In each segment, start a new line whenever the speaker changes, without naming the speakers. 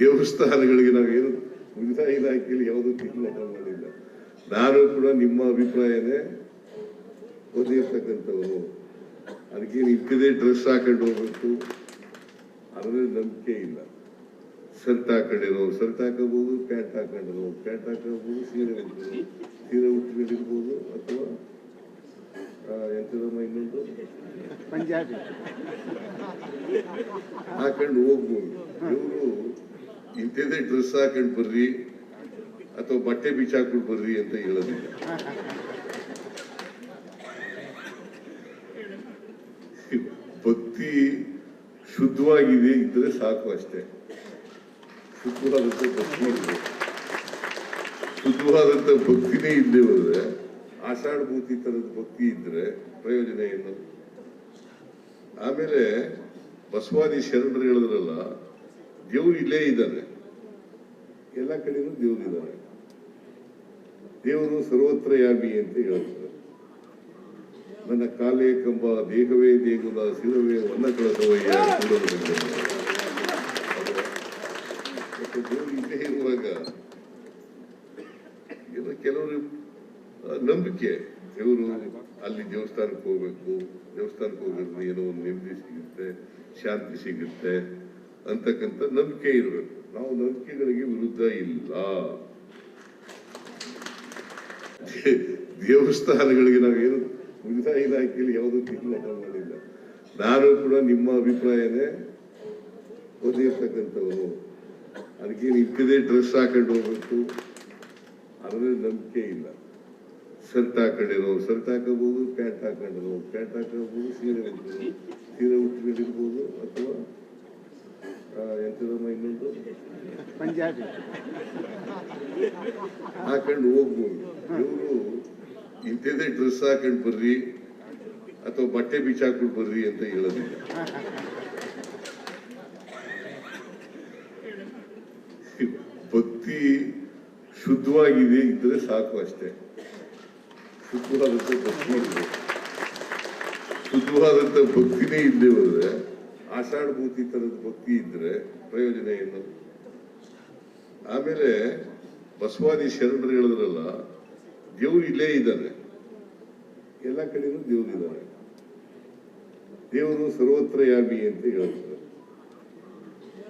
ದೇವಸ್ಥಾನಗಳಿಗೆ ನಾವೇನು ವಿವಿಧ ಇಲಾಖೆಯಲ್ಲಿ ಯಾವುದೂ ತೀರ್ಮಾನ ಮಾಡಿಲ್ಲ. ನಾನು ಕೂಡ ನಿಮ್ಮ ಅಭಿಪ್ರಾಯನೇ ಓದಿರ್ತಕ್ಕಂಥವರು ಅದಕ್ಕೆ ಇಂಥದೇ ಡ್ರೆಸ್ ಹಾಕೊಂಡು ಹೋಗ್ಬೇಕು ಅದರಲ್ಲಿ ನಂಬಿಕೆ ಇಲ್ಲ. ಶರ್ಟ್ ಹಾಕೊಂಡಿರೋ ಶರ್ಟ್ ಹಾಕೋಬಹುದು ಪ್ಯಾಂಟ್ ಹಾಕೊಂಡಿರೋ ಪ್ಯಾಂಟ್ ಹಾಕೋಬಹುದು ಸೀರೆ ಉಟ್ಕೊಂಡು ಸೀರೆ ಉಟ್ಕೊಂಡಿರ್ಬೋದು ಅಥವಾ ಎಂಥದಮ್ಮ ಇನ್ನೊಂದು?
ಪಂಜಾಬಿ.
ಹಾಕೊಂಡು ಹೋಗ್ಬೋದು. ಇವರು ಇಂಥದೇ ಡ್ರೆಸ್ ಹಾಕೊಂಡು ಬರ್ರಿ ಅಥವಾ ಬಟ್ಟೆ ಬಿಚ್ಚಾಕೊಂಡು ಬರ್ರಿ ಅಂತ ಹೇಳೋದಿಲ್ಲ ಭಕ್ತಿ ಶುದ್ಧವಾಗಿದೆ ಇದ್ರೆ ಸಾಕು ಅಷ್ಟೇ. ಶುದ್ಧವಾದಂತ ಭಕ್ತಿ ಇದೆ ಶುದ್ಧವಾದಂತ ಭಕ್ತಿನೇ ಇಲ್ಲದೆ ಹೋದ್ರೆ ಆಷಾಢಭೂತಿ ತರದ ಭಕ್ತಿ ಇದ್ರೆ ಪ್ರಯೋಜನ ಏನು? ಆಮೇಲೆ ಬಸವಾದಿ ಶರಣರು ಹೇಳಿದ್ರಲ್ಲ ದೇವ್ರು ಇಲ್ಲೇ ಇದ್ದಾನೆ ಎಲ್ಲ ಕಡೆನೂ ದೇವ್ರು ಇದ್ದಾನೆ ದೇವರು ಸರ್ವತ್ರ ಯಾಮಿ ಅಂತ ಹೇಳ್ತಾರೆ. ನನ್ನ ಕಾಲೇ ಕಂಬ, ದೇಹವೇ ದೇಗುಲ, ಶಿರವೇ ವನ್ನ ಕಳಸವಯ್ಯ ಕೆಲವರು ನಂಬಿಕೆ. ದೇವರು ಅಲ್ಲಿ ದೇವಸ್ಥಾನಕ್ಕೆ ಹೋಗ್ಬೇಕು, ದೇವಸ್ಥಾನಕ್ಕೆ ಹೋಗಿದ್ರೆ ಏನೋ ಒಂದು ನೆಮ್ಮದಿ ಸಿಗುತ್ತೆ, ಶಾಂತಿ ಸಿಗುತ್ತೆ. ಅಂತಕ್ಕಂಥ ನಂಬಿಕೆ ಇರಬೇಕು. ನಾವು ನಂಬಿಕೆಗಳಿಗೆ ವಿರುದ್ಧ ಇಲ್ಲ. ದೇವಸ್ಥಾನಗಳಿಗೆ ದೇವಸ್ಥಾನಗಳಿಗೆ ನಾವೇನು ಮುಗಿದ ಇಲಾಖೆಯಲ್ಲಿ ಯಾವುದೂ ತೀರ್ಮಾನ ಮಾಡಿಲ್ಲ. ನಾನು ಕೂಡ ನಿಮ್ಮ ಅಭಿಪ್ರಾಯನೇ ಓದಿರ್ತಕ್ಕಂಥವನು ಅದಕ್ಕೆ ಇಂಥದೇ ಡ್ರೆಸ್ ಹಾಕೊಂಡು ಹೋಗ್ಬೇಕು. ಅದರಲ್ಲಿ ನಂಬಿಕೆ ಇಲ್ಲ. ಶರ್ಟ್ ಹಾಕೊಂಡಿರೋ, ಶರ್ಟ್ ಹಾಕೋಬಹುದು, ಪ್ಯಾಂಟ್ ಹಾಕೊಂಡಿರೋ ಪ್ಯಾಂಟ್ ಹಾಕೋಬಹುದು, ಸೀರೆ ಸೀರೆ ಉಟ್ಕೊಂಡಿರ್ಬೋದು ಅಥವಾ ಇನ್ನೊಂದು
ಪಂಜಾಬಿ.
ಹಾಕೊಂಡು ಹೋಗ್ಬೋದು. ಇವರು ಇಂಥದ್ದೇ ಡ್ರೆಸ್ ಹಾಕೊಂಡು ಬರ್ರಿ ಅಥವಾ ಬಟ್ಟೆ ಬಿಚ್ಚಾಕೊಂಡು ಬರ್ರಿ ಅಂತ ಹೇಳೋದಿಲ್ಲ. ಭಕ್ತಿ ಶುದ್ಧವಾಗಿದೆ ಇದ್ರೆ ಸಾಕು ಅಷ್ಟೇ. ಶುದ್ಧವಾದಂತ ಭಕ್ತಿ ಇದೆ ಶುದ್ಧವಾದಂತ ಭಕ್ತಿನೇ ಇಲ್ಲದೆ ಹೋದ್ರೆ ಆಷಾಢ ಭೂತಿ ತರದ ಭಕ್ತಿ ಇದ್ರೆ ಪ್ರಯೋಜನ ಏನು? ಆಮೇಲೆ ಬಸವಾದಿ ಶರಣರು ಹೇಳಿದ್ರಲ್ಲ, ದೇವ್ರು ಇಲ್ಲೇ ಇದ್ದಾನೆ. ಎಲ್ಲ ಕಡೆನೂ ದೇವ್ರು ಇದ್ದಾನೆ. ದೇವರು ಸರ್ವತ್ರ ಯಾಮಿ ಅಂತ ಹೇಳ್ತಾರೆ.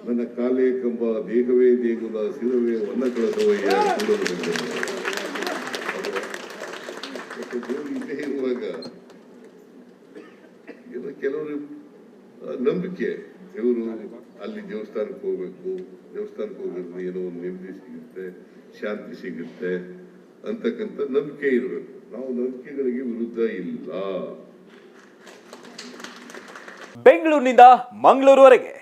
ನನ್ನ ಕಾಲೇ ಕಂಬ, ದೇಹವೇ ದೇಗುಲ, ಶಿರವೇ ವನ್ನ ಕಳಸವಯ್ಯ ದೇವ್ರು ಇಲ್ಲೇ ಇರುವಾಗ ಕೆಲವರು ನಂಬಿಕೆ. ದೇವರು ಅಲ್ಲಿ ದೇವಸ್ಥಾನಕ್ಕೆ ಹೋಗ್ಬೇಕು. ದೇವಸ್ಥಾನಕ್ಕೆ ಹೋಗ್ಬೇಕು ಏನೋ ಒಂದು ನೆಮ್ಮದಿ ಸಿಗುತ್ತೆ ಶಾಂತಿ ಸಿಗುತ್ತೆ ಅಂತಕ್ಕಂಥ ನಂಬಿಕೆ ಇರಬೇಕು. ನಾವು ನಂಬಿಕೆಗಳಿಗೆ ವಿರುದ್ಧ ಇಲ್ಲ.
ಬೆಂಗಳೂರಿನಿಂದ ಮಂಗಳೂರುವರೆಗೆ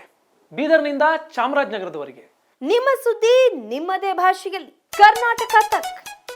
ಬೀದರ್ನಿಂದ ಚಾಮರಾಜನಗರದವರೆಗೆ.
ನಿಮ್ಮ ಸುದ್ದಿ ನಿಮ್ಮದೇ ಭಾಷೆಯಲ್ಲಿ. ಕರ್ನಾಟಕ ತಕ್.